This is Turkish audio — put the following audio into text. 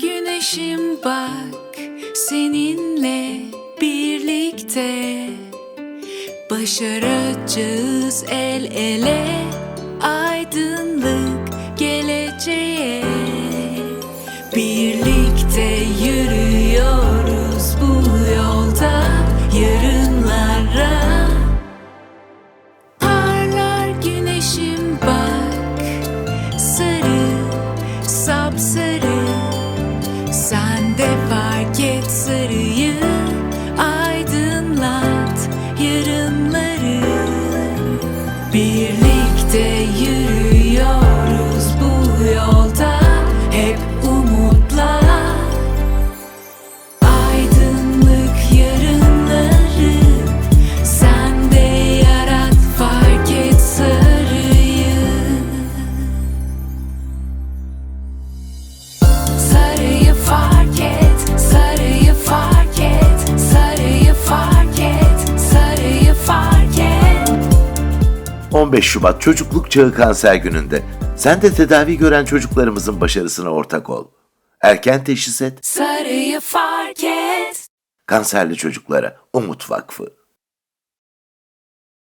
Güneşim bak seninle birlikte. Başaracağız el ele aydınlık geleceğe. Birlikte yürüyoruz bu yolda yarınlara. Parlar güneşim bak sarı sapsarı Birlikte 15 Şubat Çocukluk Çağı Kanser Günü'nde sen de tedavi gören çocuklarımızın başarısına ortak ol. Erken teşhis et, Sarıyı fark et. kanserli çocuklara Umut Vakfı.